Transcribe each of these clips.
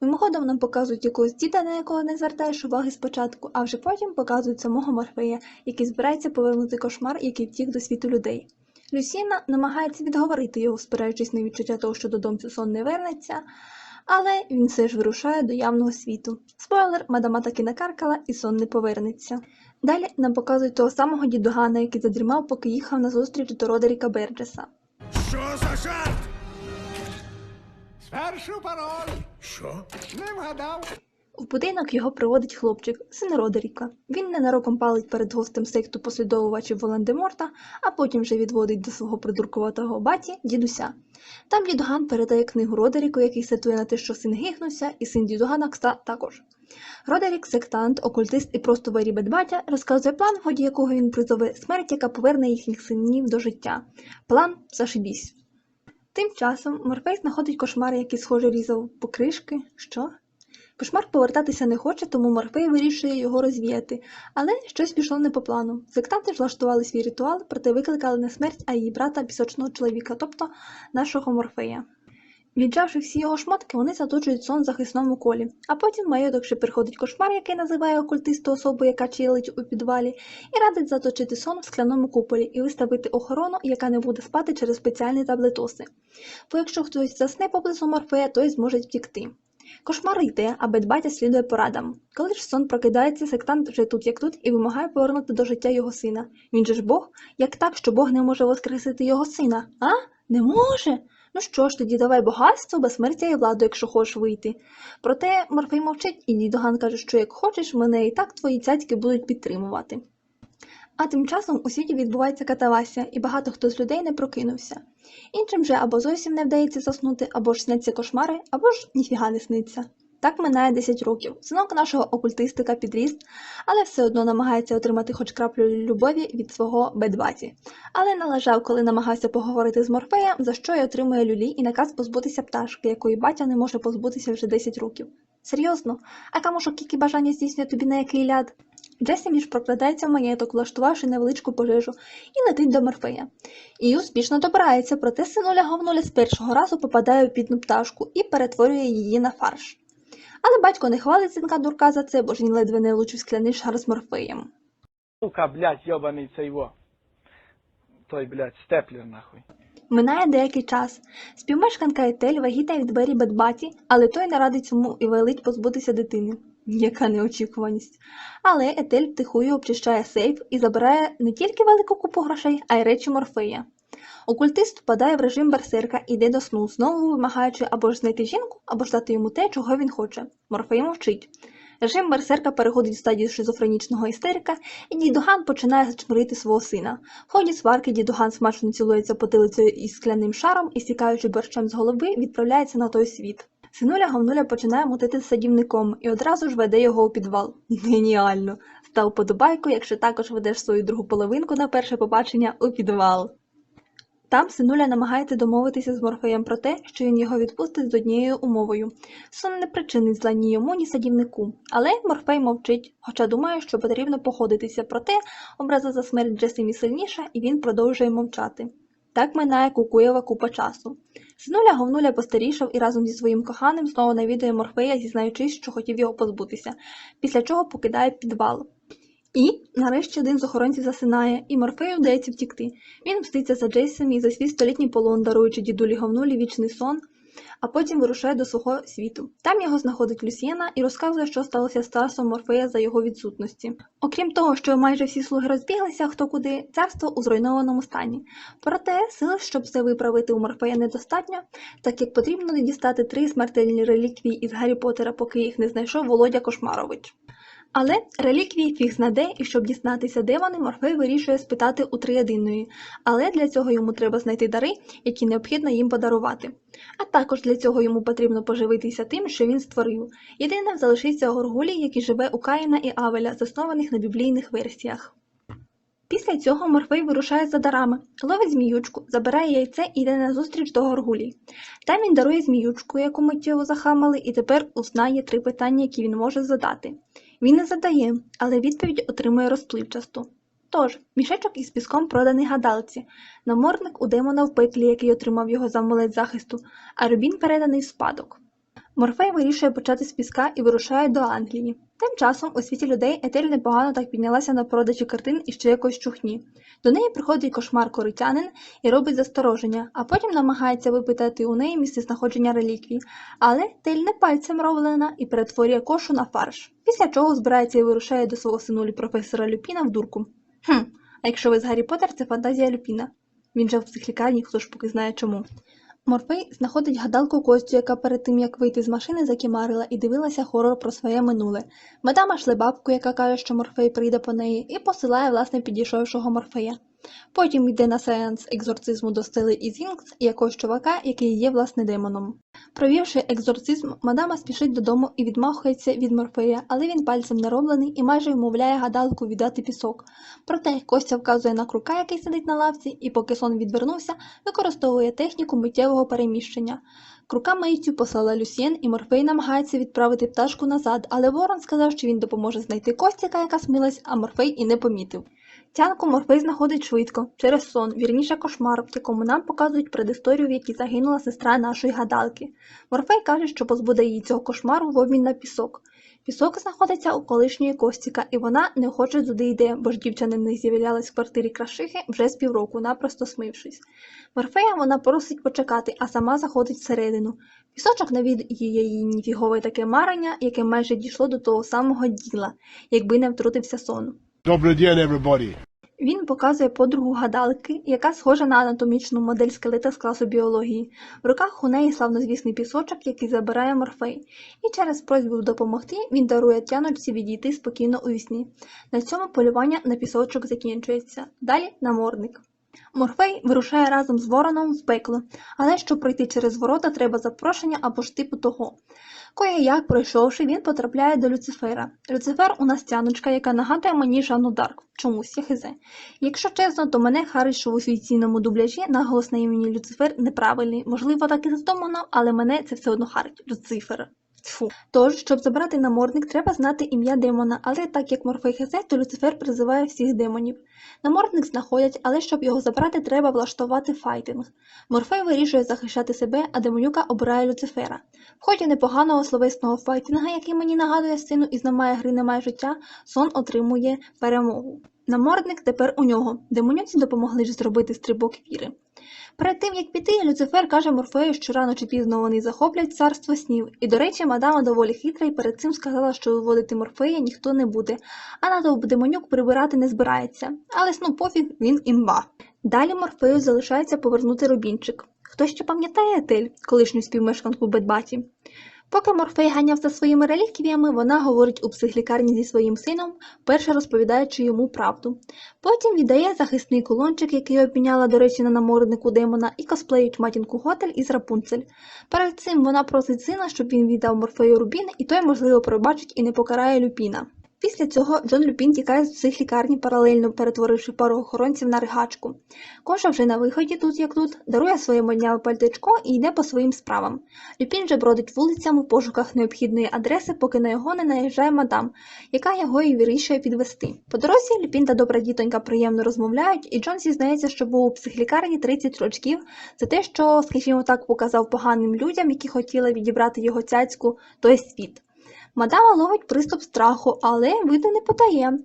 Мимоходом нам показують якогось діда, на якого не звертаєш уваги спочатку, а вже потім показують самого Морфея, який збирається повернути кошмар, який втік до світу людей. Люсіна намагається відговорити його, спираючись на відчуття того, що додому сон не вернеться, але він все ж вирушає до явного світу. Спойлер, мадама таки накаркала і сон не повернеться. Далі нам показують того самого дідугана, який задрімав, поки їхав на зустріч до Родеріка Берджеса. Що за жарт? Спершу пароль. Що? Не вгадав. В будинок його приводить хлопчик, син Родеріка. Він ненароком палить перед гостем секту послідовувачів Волан-де-Морта, а потім вже відводить до свого придуркуватого баті дідуся. Там дідуган передає книгу Родеріку, який сетує на те, що син гигнувся, і син дідугана Кста також. Родерік, сектант, окультист і просто варібет батя розказує план, в ході якого він призове смерть, яка поверне їхніх синів до життя. План зашибісь. Тим часом Морфей знаходить кошмар, який схоже різав покришки. Що? Кошмар повертатися не хоче, тому Морфей вирішує його розвіяти, але щось пішло не по плану. Сектанти влаштували свій ритуал, проте викликали не смерть, а її брата пісочного чоловіка, тобто нашого Морфея. Віджавши всі його шмотки, вони заточують сон в захисному колі, а потім ще приходить кошмар, який називає окультисту особу, яка чилить у підвалі, і радить заточити сон в скляному куполі і виставити охорону, яка не буде спати через спеціальні таблетоси. Бо якщо хтось засне поблизу Морфея, той зможе втікти. Кошмар йде, а бедбатя слідує порадам. Коли ж сон прокидається, сектант вже тут як тут і вимагає повернути до життя його сина. Він же ж Бог? Як так, що Бог не може воскресити його сина? А? Не може? Ну що ж, тоді давай багатство, безсмертя і владу, якщо хочеш вийти. Проте Морфей мовчить, і дідоган каже, що як хочеш, мене і так твої цяцьки будуть підтримувати. А тим часом у світі відбувається катавасія, і багато хто з людей не прокинувся. Іншим же або зовсім не вдається заснути, або ж сняться кошмари, або ж ніфіга не сниться. Так минає 10 років. Синок нашого окультистика підріс, але все одно намагається отримати хоч краплю любові від свого бедбаті. Але належав, коли намагався поговорити з Морфеєм, за що й отримує люлі і наказ позбутися пташки, якої батя не може позбутися вже 10 років. Серйозно? А камушок які бажання здійснює тобі на який ляд? Джесімі ж прокладається в маєток, влаштувавши невеличку пожежу, і летить до Морфея. І успішно добирається, проте синуля говнуля з першого разу попадає в підну пташку і перетворює її на фарш. Але батько не хвалить синка дурка за це, бо ж він ледве не влучив скляний шар з Морфеєм. Сука, блядь, йобаний цей во. Той, блядь, степлер нахуй. Минає деякий час. Співмешканка Етель вагітає від Бері Бетбаті, але той не радить цьому і велить позбутися дитини. Яка неочікуваність. Але Етель тихою обчищає сейф і забирає не тільки велику купу грошей, а й речі Морфея. Окультист впадає в режим берсерка і йде до сну, знову вимагаючи або ж знайти жінку, або ж дати йому те, чого він хоче. Морфей мовчить. Режим берсерка переходить в стадію шизофренічного істерика, і дідуган починає зачмирити свого сина. В ході сварки дідуган смачно цілується потилицею із скляним шаром і, стікаючи борщем з голови, відправляється на той світ. Синуля говнуля починає мутити з садівником і одразу ж веде його у підвал. Геніально! Став подобайку, якщо також ведеш свою другу половинку на перше побачення у підвал. Там синуля намагається домовитися з Морфеєм про те, що він його відпустить з однією умовою. Сон не причинить зла ні йому, ні садівнику. Але Морфей мовчить, хоча думає, що потрібно походитися. Проте образа за смерть Джесимі сильніша, і він продовжує мовчати. Так минає Кукуєва купа часу. Синуля говнуля постарішав і разом зі своїм коханим знову навідує Морфея, зізнаючись, що хотів його позбутися, після чого покидає підвал. І, нарешті, один з охоронців засинає, і Морфею вдається втікти. Він мститься за Джейсом і за свій столітній полон, даруючи дідулі говнулі вічний сон, а потім вирушає до свого світу. Там його знаходить Люсьєна і розказує, що сталося з царством Морфея за його відсутності. Окрім того, що майже всі слуги розбіглися хто куди, царство у зруйнованому стані. Проте сил, щоб все виправити у Морфея недостатньо, так як потрібно дістати три смертельні реліквії із Гаррі Поттера, поки їх не знайшов Володя Кошмарович. Але реліквії фіг знаде, і щоб дізнатися, де вони, Морфей вирішує спитати у триєдиної, але для цього йому треба знайти дари, які необхідно їм подарувати. А також для цього йому потрібно поживитися тим, що він створив. Єдиним залишиться Горгулій, який живе у Каїна і Авеля, заснованих на біблійних версіях. Після цього Морфей вирушає за дарами, ловить зміючку, забирає яйце і йде на зустріч до Горгулій. Там він дарує зміючку, яку миттєво захамали, і тепер узнає три питання, які він може задати. Він не задає, але відповідь отримує розпливчасту. Тож, мішечок із піском проданий гадалці, намордник у демона в пеклі, який отримав його за молець захисту, а рубін переданий в спадок. Морфей вирішує почати з піска і вирушає до Англії. Тим часом у світі людей Етель непогано так піднялася на продажі картин і ще якось чухні. До неї приходить кошмар коритянин і робить застороження, а потім намагається випитати у неї місце знаходження реліквій. Але Тель не пальцем роблена і перетворює кошу на фарш. Після чого збирається і вирушає до свого синулі професора Люпіна в дурку. Хм, а якщо ви з Гаррі Поттер, це фантазія Люпіна. Він же в психлікарні, хто ж поки знає чому. Морфей знаходить гадалку Костю, яка перед тим як вийти з машини закімарила і дивилася хорор про своє минуле. Мадама шлебабку, яка каже, що Морфей прийде по неї, і посилає власне підійшовшого Морфея. Потім йде на сеанс екзорцизму до стели із Вінкс і якогось чувака, який є власне демоном. Провівши екзорцизм, мадама спішить додому і відмахується від Морфея, але він пальцем не роблений і майже вмовляє гадалку віддати пісок. Проте Костя вказує на крука, який сидить на лавці, і поки сон відвернувся, використовує техніку миттєвого переміщення. Крука миттю послала Люсьєн, і Морфей намагається відправити пташку назад, але Ворон сказав, що він допоможе знайти Костяка, яка смилась, а Морфей і не помітив. Тянку Морфей знаходить швидко, через сон, вірніше кошмар, в якому нам показують предісторію, в якій загинула сестра нашої гадалки. Морфей каже, що позбуде її цього кошмару в обмін на пісок. Пісок знаходиться у колишньої Костіка, і вона неохоче туди йде, бо ж дівчина не з'являлась в квартирі крашихи вже з півроку, напросто смившись. Морфея вона просить почекати, а сама заходить всередину. Пісочок навідує її ніфігове таке марення, яке майже дійшло до того самого діла, якби не втрутився сон. Добрый день, everybody. Він показує подругу гадалки, яка схожа на анатомічну модель скелета з класу біології. В руках у неї славнозвісний пісочок, який забирає морфей, і через просьбу допомогти він дарує тяночці відійти спокійно у вісні. На цьому полювання на пісочок закінчується. Далі намордник. Морфей вирушає разом з вороном в пекло, але щоб пройти через ворота, треба запрошення або ж типу того. Кое-як пройшовши, він потрапляє до Люцифера. Люцифер у нас тяночка, яка нагадує мені Жанну Дарк. Чомусь я хизе. Якщо чесно, то мене Харить, що в офіційному дубляжі наголос на імені Люцифер неправильний. Можливо, так і задумано, але мене це все одно харить. Люцифер. Тьфу. Тож, щоб забрати намордник, треба знати ім'я демона, але так як Морфей хизе, то Люцифер призиває всіх демонів. Намордник знаходять, але щоб його забрати, треба влаштувати файтинг. Морфей вирішує захищати себе, а демонюка обирає Люцифера. В ході непоганого словесного файтинга, який мені нагадує сцену із немає гри, немає життя, сон отримує перемогу. Намордник тепер у нього. Демонюці допомогли ж зробити стрибок віри. Перед тим як піти, Люцифер каже Морфею, що рано чи пізно вони захоплять царство снів. І, до речі, мадама доволі хитра і перед цим сказала, що виводити Морфея ніхто не буде, а натовп демонюк прибирати не збирається. Але сну пофіг, він імба. Далі Морфею залишається повернути рубінчик. Хто ще пам'ятає Етель, колишню співмешканку Бетбаті? Поки Морфей ганяв за своїми реліквіями, вона говорить у психлікарні зі своїм сином, перше розповідаючи йому правду. Потім віддає захисний колончик, який обміняла, до речі, на наморднику демона, і косплеють матінку Готель із Рапунцель. Перед цим вона просить сина, щоб він віддав Морфею Рубін, і той, можливо, пробачить і не покарає Люпіна. Після цього Джон Люпін тікає з психлікарні, паралельно перетворивши пару охоронців на ригачку. Коша вже на виході тут як тут, дарує своє модняве пальтечко і йде по своїм справам. Люпін же бродить вулицями в пошуках необхідної адреси, поки на його не наїжджає мадам, яка його і вирішує підвести. По дорозі Люпін та добра дітонька приємно розмовляють, і Джон зізнається, що був у психлікарні 30 рочків за те, що, скажімо так, показав поганим людям, які хотіли відібрати його цяцьку, той світ. Мадама ловить приступ страху, але виду не подає.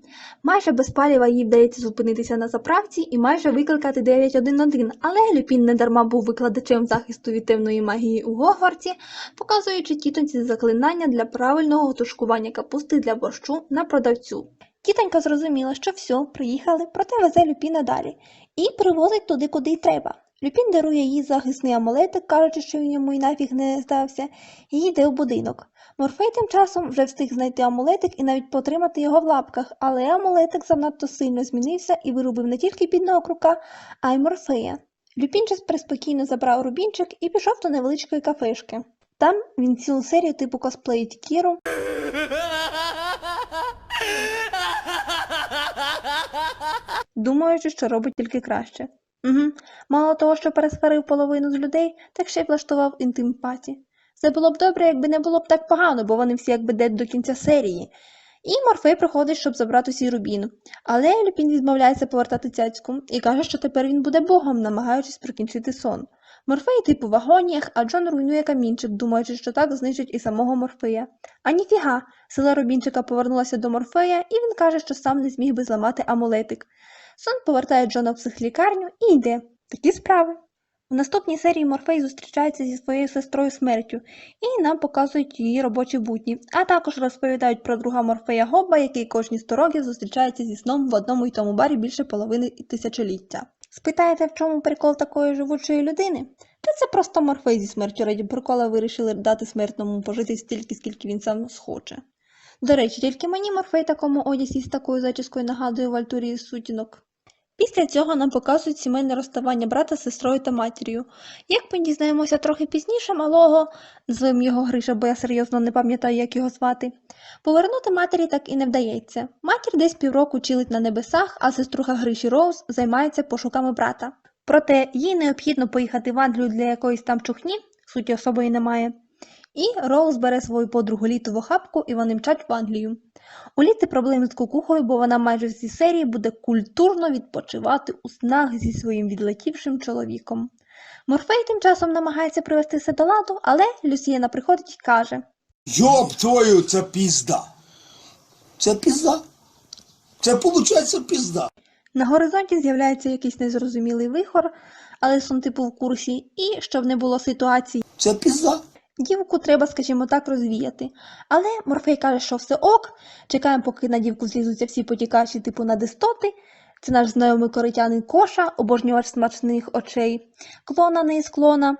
Майже без паліва їй вдається зупинитися на заправці і майже викликати 911, але Люпін недарма був викладачем захисту від темної магії у Гогвартсі, показуючи тітоньці заклинання для правильного тушкування капусти для борщу на продавцю. Тітонька зрозуміла, що все, приїхали, проте везе Люпіна далі і привозить туди, куди й треба. Люпін дарує їй захисний амулетик, кажучи, що йому й нафіг не здався, і йде в будинок. Морфей тим часом вже встиг знайти амулетик і навіть потримати його в лапках, але амулетик занадто сильно змінився і вирубив не тільки бідного крука, а й морфея. Люпін же преспокійно забрав рубінчик і пішов до невеличкої кафешки. Там він цілу серію типу косплеїть Кіру. Думаючи, що робить тільки краще. Угу. Мало того, що пересварив половину з людей, так ще й влаштував інтим паті. Це було б добре, якби не було б так погано, бо вони всі якби дед до кінця серії. І Морфей приходить, щоб забрати свій рубін. Але Люпін відмовляється повертати цяцьку і каже, що тепер він буде богом, намагаючись прикінчити сон. Морфей типу в агоніях, а Джон руйнує камінчик, думаючи, що так знищить і самого Морфея. А ніфіга, сила Рубінчика повернулася до Морфея, і він каже, що сам не зміг би зламати амулетик. Сон повертає Джона в психлікарню і йде. Такі справи. У наступній серії Морфей зустрічається зі своєю сестрою смертю, і нам показують її робочі будні, а також розповідають про друга Морфея Гобба, який кожні 100 років зустрічається зі сном в одному й тому барі більше половини тисячоліття. Спитаєте, в чому прикол такої живучої людини? Та це просто Морфей зі смертю раді прикола вирішили дати смертному пожити стільки, скільки він сам схоче. До речі, тільки мені Морфей такому одязі з такою зачіскою нагадує Вальтурії сутінок. Після цього нам показують сімейне розставання брата з сестрою та матір'ю. Як ми дізнаємося трохи пізніше, малого, назвемо його Гриша, бо я серйозно не пам'ятаю, як його звати, повернути матері так і не вдається. Матір десь півроку чилить на небесах, а сеструха Гриші Роуз займається пошуками брата. Проте їй необхідно поїхати в Англію для якоїсь там чухні, суті особої немає. І Роуз бере свою подругу Літу в охапку, і вони мчать в Англію. У Літи проблеми з кукухою, бо вона майже всі серії буде культурно відпочивати у снах зі своїм відлетівшим чоловіком. Морфей тим часом намагається привести все до ладу, але Люсієна приходить і каже: Йоб твою, це пізда. Це пізда. Це виходить пізда. на горизонті з'являється якийсь незрозумілий вихор, але сон типу в курсі, і щоб не було ситуації, Це пізда. Дівку треба, скажімо так, розвіяти. Але Морфей каже, що все ок. Чекаємо, поки на дівку злізуться всі потікачі, типу на дистоти. Це наш знайомий коритянин Коша, обожнювач смачних очей, клона не із клона.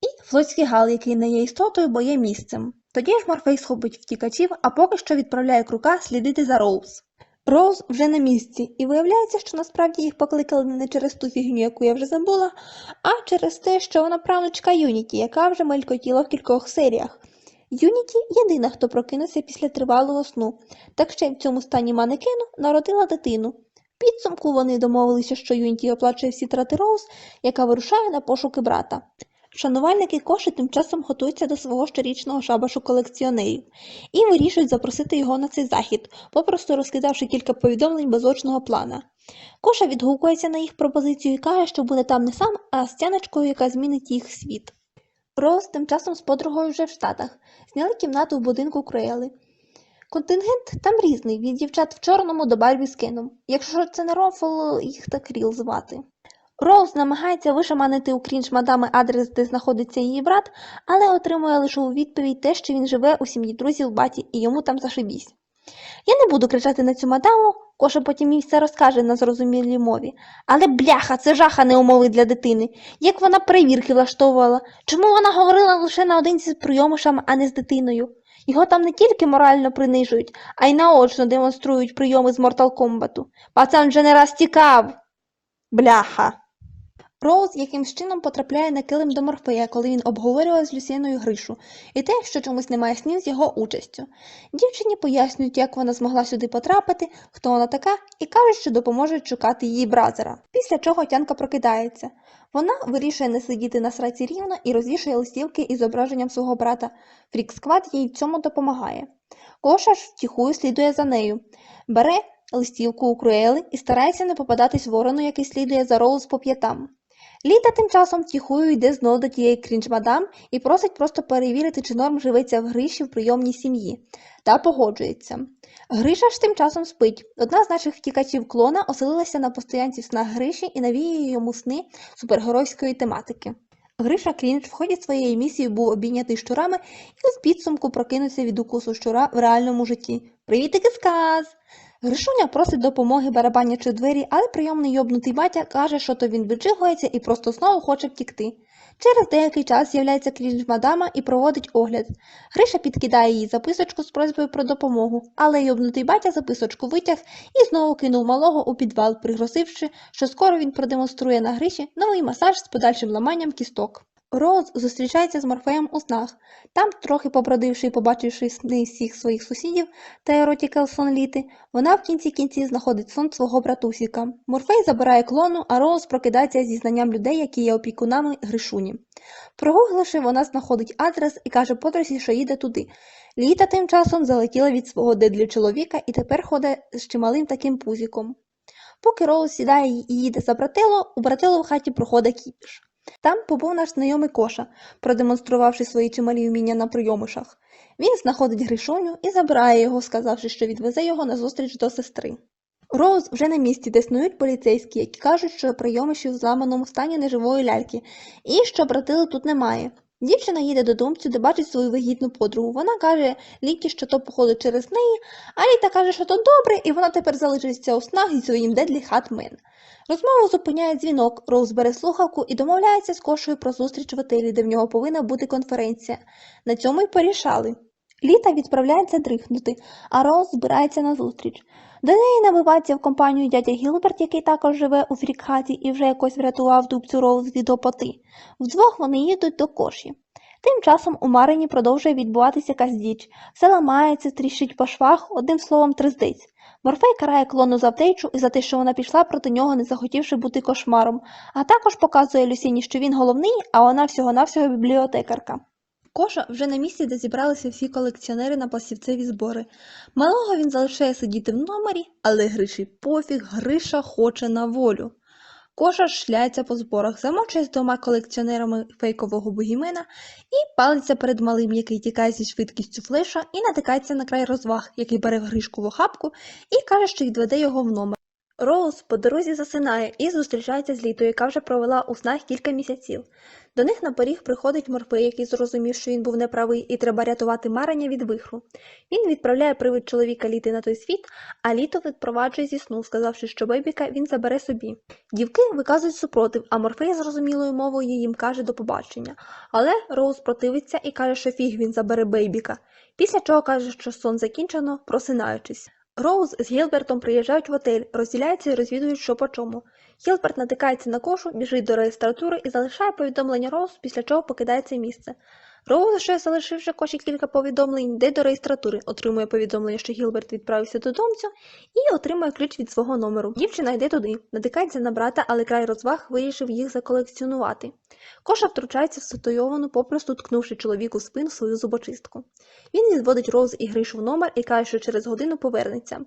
І флотський гал, який не є істотою, бо є місцем. Тоді ж Морфей схопить втікачів, а поки що відправляє крука слідити за Роуз. Роуз вже на місці, і виявляється, що насправді їх покликали не через ту фігню, яку я вже забула, а через те, що вона правнучка Юніті, яка вже мелькотіла в кількох серіях. Юніті єдина, хто прокинувся після тривалого сну, так ще й в цьому стані манекену народила дитину. Підсумку вони домовилися, що Юніті оплачує всі трати Роуз, яка вирушає на пошуки брата. Шанувальники Коші тим часом готуються до свого щорічного шабашу колекціонерів і вирішують запросити його на цей захід, попросту розкидавши кілька повідомлень без очного плана. Коша відгукується на їх пропозицію і каже, що буде там не сам, а з тяночкою, яка змінить їх світ. Роуз тим часом з подругою вже в Штатах зняли кімнату в будинку Креяли. Контингент там різний, від дівчат в чорному до Барбі з Кеном. Якщо це не рофл, їх так Ріл звати. Роуз намагається вишаманити у крінж мадами адрес, де знаходиться її брат, але отримує лише у відповідь те, що він живе у сім'ї друзів баті і йому там зашибісь. Я не буду кричати на цю мадаму, Коша потім їй все розкаже на зрозумілій мові. Але бляха, це жахане умови для дитини. Як вона перевірки влаштовувала? Чому вона говорила лише наодинці з прийомишами, а не з дитиною? Його там не тільки морально принижують, а й наочно демонструють прийоми з Mortal Kombat. Пацан вже не раз тікав. Бляха. Роуз якимсь чином потрапляє на килим до Морфея, коли він обговорював з Люсієною Гришу, і те, що чомусь немає снів з його участю. Дівчині пояснюють, як вона змогла сюди потрапити, хто вона така, і кажуть, що допоможуть шукати її бразера. Після чого тянка прокидається. Вона вирішує не сидіти на сраці рівно і розвішує листівки із зображенням свого брата. Фрік-сквад їй в цьому допомагає. Коша ж втіхую слідує за нею. Бере листівку у Круели і старається не попадатись ворону, який слідує за Роуз по п'ятам. Літа тим часом втіхую йде знову до тієї крінж-мадам і просить просто перевірити, чи норм живеться в Гриші в прийомній сім'ї. Та погоджується. Гриша ж тим часом спить. Одна з наших втікачів клона оселилася на постоянці в снах Гриші і навіює йому сни супергеройської тематики. Гриша Крінж в ході своєї місії був обійнятий щурами і з підсумку прокинувся від укусу щура в реальному житті. Привітики сказ! Гришуня просить допомоги барабанячи двері, але прийомний йобнутий батя каже, що то він виджигується і просто знову хоче втікти. Через деякий час з'являється крінж мадама і проводить огляд. Гриша підкидає їй записочку з просьбою про допомогу, але йобнутий батя записочку витяг і знову кинув малого у підвал, пригрозивши, що скоро він продемонструє на Гриші новий масаж з подальшим ламанням кісток. Роуз зустрічається з Морфеєм у снах. Там, трохи побродивши і побачивши сни всіх своїх сусідів та еротікел сон літи, вона в кінці кінці знаходить сон свого братусіка. Морфей забирає клону, а Роуз прокидається зі знанням людей, які є опікунами Гришуні. Прогугливши, вона знаходить адрес і каже подрузі, що їде туди. Літа тим часом залетіла від свого дедлі чоловіка і тепер ходить з чималим таким пузіком. Поки Роуз сідає і їде за братило, у братило в хаті проходить кіпіш. Там побув наш знайомий Коша, продемонструвавши свої чималі вміння на прийомишах. Він знаходить Гришоню і забирає його, сказавши, що відвезе його на зустріч до сестри. Роуз вже на місці, де снують поліцейські, які кажуть, що прийомиші в зламаному стані неживої ляльки, і що братили тут немає. Дівчина їде додому, де бачить свою вигідну подругу. Вона каже Лікі, що то походить через неї, а Літа каже, що то добре, і вона тепер залишиться у снах зі своїм дедлі хатмен. Розмову зупиняє дзвінок, Роуз бере слухавку і домовляється з Кошою про зустріч в отелі, де в нього повинна бути конференція. На цьому й порішали. Літа відправляється дрихнути, а Роуз збирається на зустріч. До неї набивається в компанію дядя Гілберт, який також живе у фрікхаті і вже якось врятував дубцю Роуз від опоти. Вдвох вони їдуть до коші. Тим часом у Марині продовжує відбуватися якась діч. Все ламається, тріщить по швах, одним словом, триздець. Морфей карає клону за втечу і за те, що вона пішла проти нього, не захотівши бути кошмаром, а також показує Люсіні, що він головний, а вона всього-навсього бібліотекарка. Коша вже на місці, де зібралися всі колекціонери на пластівцеві збори. Малого він залишає сидіти в номері, але Гриші пофіг, Гриша хоче на волю. Коша шляється по зборах, замочує з двома колекціонерами фейкового бугімена і палиться перед малим, який тікає зі швидкістю флеша і натикається на край розваг, який бере гришку в охапку і каже, що відведе його в номер. Роуз по дорозі засинає і зустрічається з Літою, яка вже провела у снах кілька місяців. До них на поріг приходить Морфей, який зрозумів, що він був неправий і треба рятувати Мареня від вихру. Він відправляє привид чоловіка Літи на той світ, а Літо відпроваджує зі сну, сказавши, що бейбіка він забере собі. Дівки виказують супротив, а Морфей зрозумілою мовою їм каже до побачення. Але Роуз противиться і каже, що фіг він забере бейбіка. Після чого каже, що сон закінчено, просинаючись. Роуз з Гілбертом приїжджають в готель, розділяються і розвідують, що по чому. Гілберт натикається на кошу, біжить до реєстратури і залишає повідомлення Роуз, після чого покидає це місце. Роуз, ще залишивши коші кілька повідомлень, йде до реєстратури, отримує повідомлення, що Гілберт відправився додомцю, і отримує ключ від свого номеру. Дівчина йде туди, натикається на брата, але край розваг вирішив їх заколекціонувати. Коша втручається в ситуйовану, попросту ткнувши чоловіку в спину свою зубочистку. Він відводить Роуз і Гришу в номер і каже, що через годину повернеться.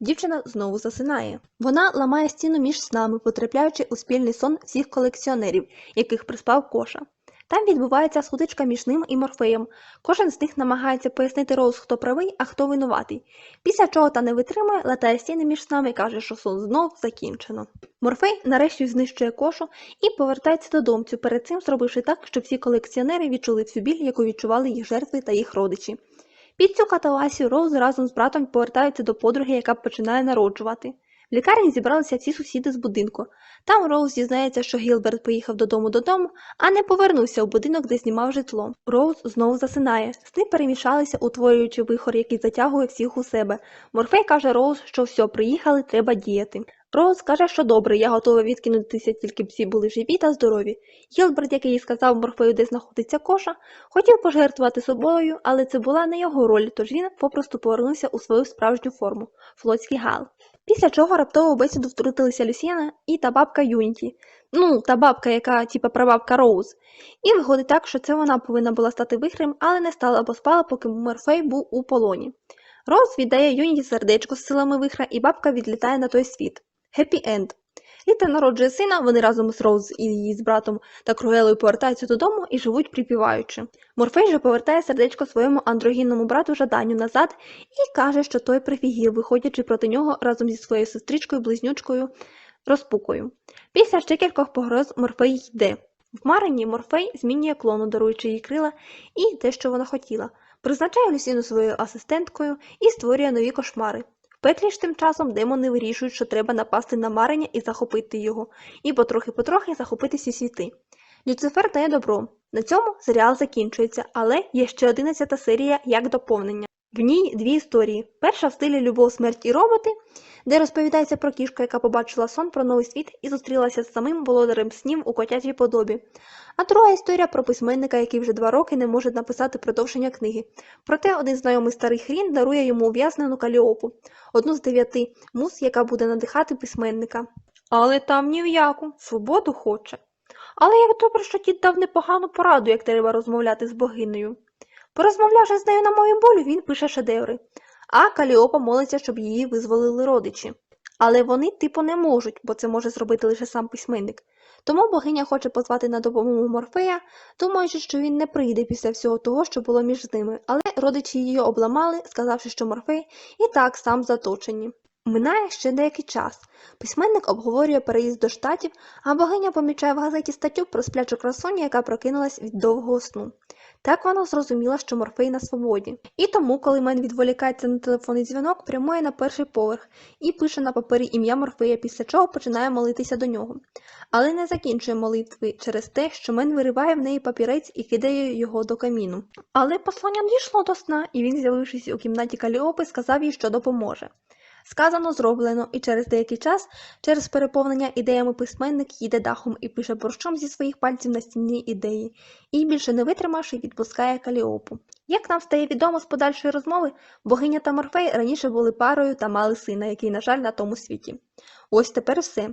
Дівчина знову засинає. Вона ламає стіну між снами, потрапляючи у спільний сон всіх колекціонерів, яких приспав Коша. Там відбувається сутичка між ним і Морфеєм. Кожен з них намагається пояснити Роуз, хто правий, а хто винуватий. Після чого та не витримує, латає стіни між снами і каже, що сон знов закінчено. Морфей нарешті знищує кошу і повертається додомцю, перед цим зробивши так, щоб всі колекціонери відчули всю біль, яку відчували їх жертви та їх родичі. Під цю катавасію Роуз разом з братом повертаються до подруги, яка починає народжувати. В лікарні зібралися всі сусіди з будинку. Там Роуз дізнається, що Гілберт поїхав додому додому, а не повернувся у будинок, де знімав житло. Роуз знову засинає. Сни перемішалися, утворюючи вихор, який затягує всіх у себе. Морфей каже Роуз, що все, приїхали, треба діяти. Роуз каже, що добре, я готова відкинутися, тільки б всі були живі та здорові. Гілберт, який їй сказав Морфею, де знаходиться коша, хотів пожертвувати собою, але це була не його роль, тож він попросту повернувся у свою справжню форму флотський гал. Після чого раптово бесіду втрутилися Люсіна і та бабка Юніті. Ну, та бабка, яка типа прабабка Роуз. І виходить так, що це вона повинна була стати вихрем, але не стала, бо спала, поки Морфей був у полоні. Роуз віддає Юніті сердечко з силами вихра, і бабка відлітає на той світ. Хеппі енд. Літа народжує сина, вони разом з Роуз і її з братом та Круелою повертаються додому і живуть припіваючи. Морфей же повертає сердечко своєму андрогінному брату Жаданю назад і каже, що той прифігів, виходячи проти нього разом зі своєю сестричкою, близнючкою розпукою. Після ще кількох погроз Морфей йде. В Марині Морфей змінює клону, даруючи їй крила і те, що вона хотіла. Призначає Люсіну своєю асистенткою і створює нові кошмари. Ж тим часом демони вирішують, що треба напасти на марення і захопити його, і потрохи-потрохи захопити всі світи. Люцифер дає добро. На цьому серіал закінчується, але є ще 11 серія як доповнення. В ній дві історії. Перша в стилі Любов, смерть і роботи, де розповідається про кішку, яка побачила сон про новий світ і зустрілася з самим володарем снів у котячій подобі. А друга історія про письменника, який вже два роки не може написати продовження книги. Проте один знайомий старий хрін дарує йому ув'язнену каліопу, одну з дев'яти мус, яка буде надихати письменника. Але там ні в яку, свободу хоче. Але як добре, що дід дав непогану пораду, як треба розмовляти з богинею. Порозмовлявши з нею на мою болю, він пише шедеври, а Каліопа молиться, щоб її визволили родичі. Але вони, типу, не можуть, бо це може зробити лише сам письменник. Тому богиня хоче позвати на допомогу Морфея, думаючи, що він не прийде після всього того, що було між ними, але родичі її обламали, сказавши, що Морфей і так сам заточені. Минає ще деякий час. Письменник обговорює переїзд до штатів, а богиня помічає в газеті статтю про сплячу красуню, яка прокинулась від довгого сну. Так вона зрозуміла, що Морфей на свободі. І тому, коли Мен відволікається на телефонний дзвінок, прямує на перший поверх і пише на папері ім'я Морфея, після чого починає молитися до нього. Але не закінчує молитви через те, що Мен вириває в неї папірець і кидає його до каміну. Але послання дійшло до сна, і він, з'явившись у кімнаті Каліопи, сказав їй, що допоможе. Сказано, зроблено, і через деякий час, через переповнення ідеями письменник їде дахом і пише борщом зі своїх пальців на стіні ідеї, і, більше не витримавши, відпускає Каліопу. Як нам стає відомо з подальшої розмови, богиня та Морфей раніше були парою та мали сина, який, на жаль, на тому світі. Ось тепер все.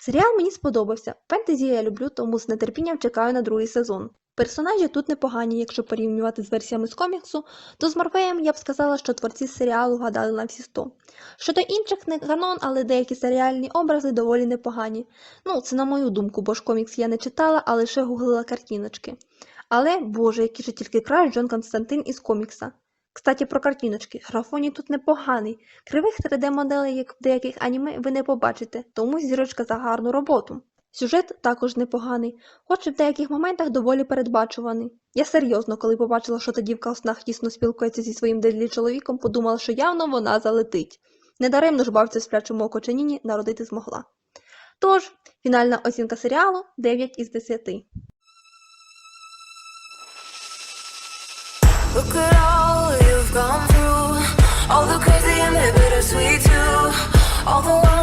Серіал мені сподобався. Фентезі я люблю, тому з нетерпінням чекаю на другий сезон. Персонажі тут непогані, якщо порівнювати з версіями з коміксу, то з Морфеєм я б сказала, що творці серіалу гадали на всі сто. Щодо інших не канон, але деякі серіальні образи доволі непогані. Ну, це на мою думку, бо ж комікс я не читала, а лише гуглила картиночки. Але, боже, який же тільки краш Джон Константин із комікса. Кстати, про картиночки. Графоній тут непоганий. Кривих 3D-моделей, як в деяких аніме, ви не побачите, тому зірочка за гарну роботу. Сюжет також непоганий, хоч і в деяких моментах доволі передбачуваний. Я серйозно, коли побачила, що та дівка у снах тісно спілкується зі своїм дедлі чоловіком, подумала, що явно вона залетить. Недаремно ж бавця в сплячому окоченіні народити змогла. Тож, фінальна оцінка серіалу 9 із 10. Look at all you've gone through. All the crazy and the bittersweet too. All the